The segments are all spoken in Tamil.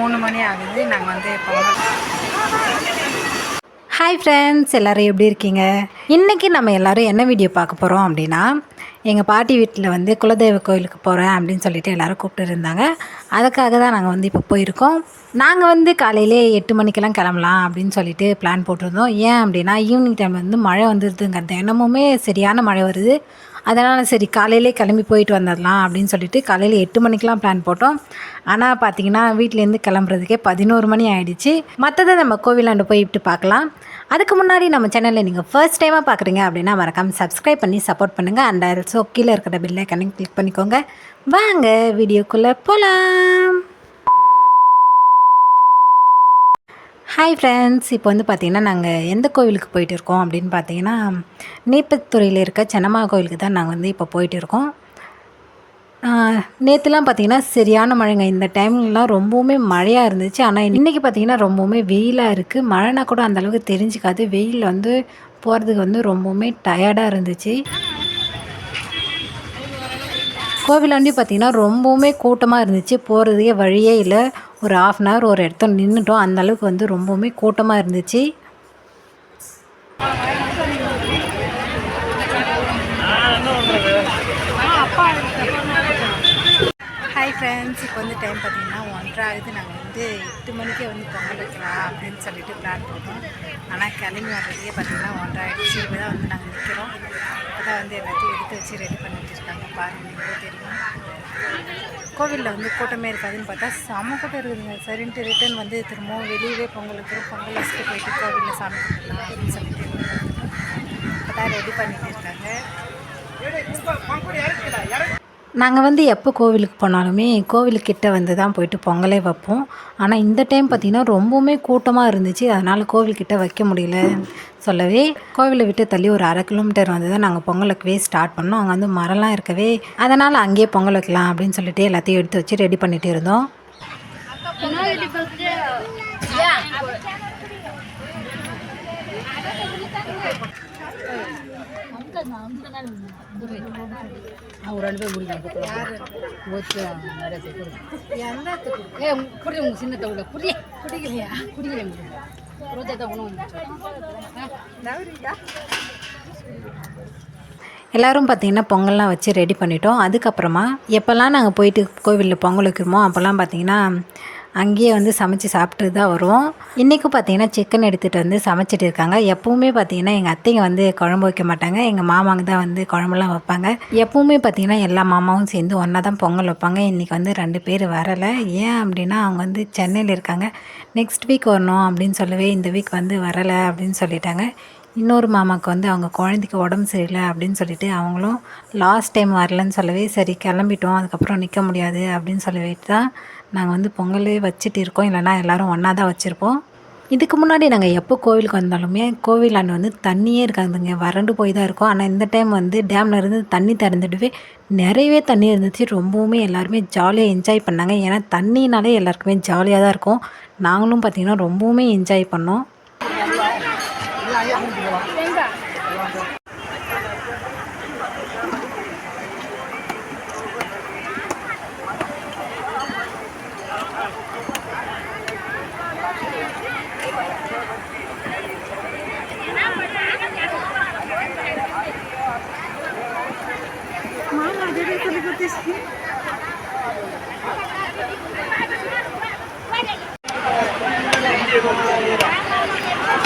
மூணு மணி ஆகுது. நாங்கள் வந்து பொங்கல் ஹாய் ஃப்ரெண்ட்ஸ் எல்லோரும் எப்படி இருக்கீங்க? இன்றைக்கி நம்ம எல்லோரும் என்ன வீடியோ பார்க்க போகிறோம் அப்படின்னா எங்கள் பாட்டி வீட்டில் வந்து குலதெய்வ கோயிலுக்கு போகிறேன் அப்படின்னு சொல்லிட்டு எல்லோரும் கூப்பிட்டு இருந்தாங்க. அதுக்காக தான் நாங்கள் வந்து இப்போ போயிருக்கோம். நாங்கள் வந்து காலையிலே எட்டு மணிக்கெல்லாம் கிளம்பலாம் அப்படின்னு சொல்லிட்டு பிளான் போட்டிருந்தோம். ஏன் அப்படின்னா ஈவினிங் டைம் வந்து மழை வந்துடுதுங்க என்னமுமே சரியான மழை வருது. அதனால் சரி காலையிலே கிளம்பி போயிட்டு வந்துடலாம் அப்படின்னு சொல்லிட்டு காலையில் எட்டு மணிக்கெலாம் பிளான் போட்டோம். ஆனால் பார்த்தீங்கன்னா வீட்டிலேருந்து கிளம்புறதுக்கே பதினோரு மணி ஆகிடுச்சு மற்றதை நம்ம கோவிலாண்டு போயிட்டு பார்க்கலாம் அதுக்கு முன்னாடி நம்ம சேனலில் நீங்கள் ஃபர்ஸ்ட் டைமாக பார்க்குறீங்க அப்படின்னா மறக்காமல் சப்ஸ்கிரைப் பண்ணி சப்போர்ட் பண்ணுங்கள் அண்ட் ஆல்சோ கீழே இருக்கிற பில்லை கனெக்ட் கிளிக் பண்ணிக்கோங்க. வாங்க வீடியோக்குள்ளே போகலாம் ஹாய் ஃப்ரெண்ட்ஸ் இப்போ வந்து பார்த்திங்கன்னா நாங்கள் எந்த கோவிலுக்கு போயிட்டு இருக்கோம் அப்படின்னு பார்த்தீங்கன்னா நீப்பத்துறையில் இருக்க சென்னம்மா கோவிலுக்கு தான் நாங்கள் வந்து இப்போ போயிட்டு இருக்கோம் நேற்றுலாம் பார்த்திங்கன்னா சரியான மழைங்க. இந்த டைம்லலாம் ரொம்பவுமே மழையாக இருந்துச்சு. ஆனால் இன்றைக்கி பார்த்திங்கன்னா ரொம்பவுமே வெயிலாக இருக்குது மழைனா கூட அந்தளவுக்கு தெரிஞ்சுக்காது. வெயில் வந்து போகிறதுக்கு வந்து ரொம்பவுமே டயர்டாக இருந்துச்சு. கோவிலாண்டி பார்த்திங்கன்னா ரொம்பவுமே கூட்டமாக இருந்துச்சு. போகிறதுக்கே வழியே இல்லை. ஒரு ஆஃப் அன் ஹவர் ஒரு இடத்துல நின்றுட்டோம் அந்தளவுக்கு வந்து ரொம்பவுமே கூட்டமாக இருந்துச்சு. ஹாய் ஃப்ரெண்ட்ஸ் இப்போ வந்து டைம் பார்த்தீங்கன்னா ஒன்றரை ஆகுது. நாங்கள் வந்து எட்டு மணிக்கே வந்து பொங்கல் வைக்கலாம் அப்படின்னு சொல்லிட்டு பிளான் போட்டோம். ஆனால் கிளம்பி வர்றதுக்கே பார்த்தீங்கன்னா ஒன்றரை ஆகிடுச்சு இப்போ தான் வந்து நாங்கள் நிற்கிறோம் இப்போ தான் வந்து எல்லாத்தையும் எடுத்து வச்சு ரெடி பண்ணிட்டு இருக்காங்க பாருங்கள் தெரியும். கோவிலில் வந்து கூட்டமே இருக்காதுன்னு பார்த்தா செம கூட்டம் இருக்குதுங்க. சரின்ட்டு ரிட்டன் வந்து திரும்பவும் வெளியவே பொங்கல் பொங்கல் வச்சுட்டு போயிட்டு கோவிலில் சாமி கும்பிடலாம் அப்படின்னு சொல்லிட்டு இப்போ தான் ரெடி பண்ணிட்டு இருக்காங்க. நாங்கள் வந்து எப்போ கோவிலுக்கு போனாலுமே கோவிலுக்கிட்ட வந்து தான் போயிட்டு பொங்கலே வைப்போம். ஆனால் இந்த டைம் பார்த்திங்கன்னா ரொம்பவுமே கூட்டமாக இருந்துச்சு. அதனால் கோவில்கிட்ட வைக்க முடியல சொல்லவே. கோவிலை விட்டு தள்ளி ஒரு அரை கிலோமீட்டர் வந்து தான் நாங்கள் பொங்கல் வைக்கவே ஸ்டார்ட் பண்ணோம். அங்கே வந்து மரம்லாம் இருக்கவே. அதனால் அங்கேயே பொங்கல் வைக்கலாம் அப்படின்னு சொல்லிட்டு எல்லாத்தையும் எடுத்து வச்சு ரெடி பண்ணிகிட்டு இருந்தோம். ஒரு ரெண்டு பேர் உங்க புரிய குடிக்கலையா குடிக்கல உணவு எல்லோரும் பார்த்திங்கன்னா பொங்கல்லாம் வச்சு ரெடி பண்ணிட்டோம். அதுக்கப்புறமா எப்போல்லாம் நாங்கள் போயிட்டு கோவிலில் பொங்கல் வைக்கிறோமோ அப்போல்லாம் பார்த்திங்கன்னா அங்கேயே வந்து சமைச்சு சாப்பிட்டு தான் வருவோம் இன்றைக்கும் பார்த்தீங்கன்னா சிக்கன் எடுத்துகிட்டு வந்து சமைச்சிட்டு இருக்காங்க. எப்பவுமே பார்த்தீங்கன்னா எங்கள் அத்தைங்க வந்து குழம்பு வைக்க மாட்டாங்க. எங்கள் மாமாங்க தான் வந்து குழம்புலாம் வைப்பாங்க. எப்பவுமே பார்த்தீங்கன்னா எல்லா மாமாவும் சேர்ந்து ஒன்றா தான் பொங்கல் வைப்பாங்க. இன்றைக்கி வந்து ரெண்டு பேர் வரலை. ஏன் அப்படின்னா அவங்க வந்து சென்னையில் இருக்காங்க. நெக்ஸ்ட் வீக் வரணும் அப்படின்னு சொல்லவே இந்த வீக் வந்து வரலை அப்படின்னு சொல்லிட்டாங்க. இன்னொரு மாமாவுக்கு வந்து அவங்க குழந்தைக்கு உடம்பு சரியில்லை அப்படின்னு சொல்லிட்டு அவங்களும் லாஸ்ட் டைம் வரலன்னு சொல்லவே சரி கிளம்பிட்டோம். அதுக்கப்புறம் நிற்க முடியாது. அப்படின்னு சொல்லிவிட்டு தான் நாங்கள் வந்து பொங்கலே வச்சுட்டு இருக்கோம். இல்லைனா எல்லோரும் ஒன்றா தான் வச்சுருப்போம். இதுக்கு முன்னாடி நாங்கள் எப்போ கோவிலுக்கு வந்தாலுமே கோவிலாண்டு வந்து தண்ணியே இருக்காதுங்க. வறண்டு போய் தான் இருக்கும். ஆனால் இந்த டைம் வந்து டேமில் இருந்து தண்ணி திறந்துட்டுவே நிறையவே தண்ணி இருந்துச்சு. ரொம்பவுமே எல்லாருமே ஜாலியாக என்ஜாய் பண்ணாங்க. ஏன்னா தண்ணினாலே எல்லாருக்குமே ஜாலியாக தான் இருக்கும். நாங்களும் பார்த்திங்கன்னா ரொம்பவுமே என்ஜாய் பண்ணோம்.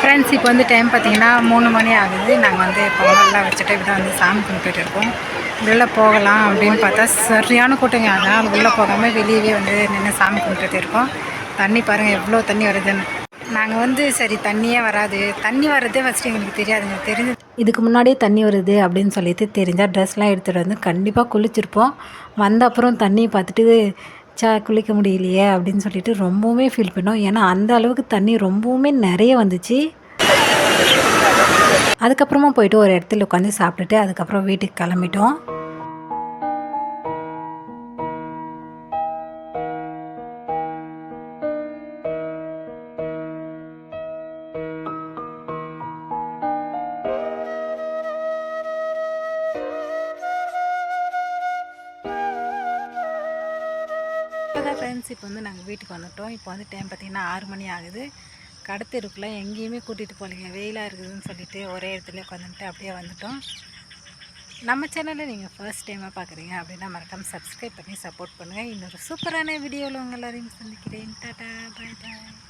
ஃப்ரெண்ட்ஸ் இப்போ வந்து டைம் பார்த்தீங்கன்னா மூணு மணி ஆகுது. நாங்கள் வந்து பொங்கல்லாம் வச்சுட்டு இப்படி வந்து சாமி கும்பிட்டு இருக்கோம். உள்ளே போகலாம் அப்படின்னு பார்த்தா சரியான கூட்டங்க. அதனால் உள்ளே போகாமல் வெளியவே வந்து நின்று சாமி கும்பிட்டு இருக்கோம். தண்ணி பாருங்கள் எவ்வளோ தண்ணி வருதுன்னு. நாங்கள் வந்து சரி தண்ணியே வராது. தண்ணி வர்றதே ஃபஸ்ட்டு எங்களுக்கு தெரியாதுங்க. தெரிஞ்சு இதுக்கு முன்னாடியே தண்ணி வருது அப்படின்னு சொல்லிட்டு தெரிஞ்சால் ட்ரெஸ்லாம் எடுத்துகிட்டு வந்து கண்டிப்பாக குளிச்சிருப்போம். வந்த அப்புறம் தண்ணியை பார்த்துட்டு சா குளிக்க முடியலையே அப்படின்னு சொல்லிட்டு ரொம்பவுமே ஃபீல் பண்ணோம். ஏன்னா அந்த அளவுக்கு தண்ணி ரொம்பவுமே நிறைய வந்துச்சு. அதுக்கப்புறமா போயிட்டு ஒரு இடத்துல உட்காந்து சாப்பிட்டுட்டு அதுக்கப்புறம் வீட்டுக்கு கிளம்பிட்டோம். ஃப்ரெண்ட்ஸ் இப்போ வந்து நாங்கள் வீட்டுக்கு வந்துட்டோம். இப்போ வந்து டைம் பார்த்திங்கன்னா ஆறு மணி ஆகுது. கடத்தெருக்குள்ள எங்கேயுமே கூட்டிகிட்டு போகலைங்க. வெயிலாக இருக்குதுன்னு சொல்லிட்டு ஒரே இடத்துல உட்காந்துட்டு அப்படியே வந்துட்டோம். நம்ம சேனலில் நீங்கள் ஃபர்ஸ்ட் டைமாக பார்க்குறீங்க அப்படின்னா மறக்காமல் சப்ஸ்கிரைப் பண்ணி சப்போர்ட் பண்ணுங்கள் இன்னொரு சூப்பரான வீடியோவில் உங்கள் எல்லாரையும் சந்திக்கிறேன். Tata bye bye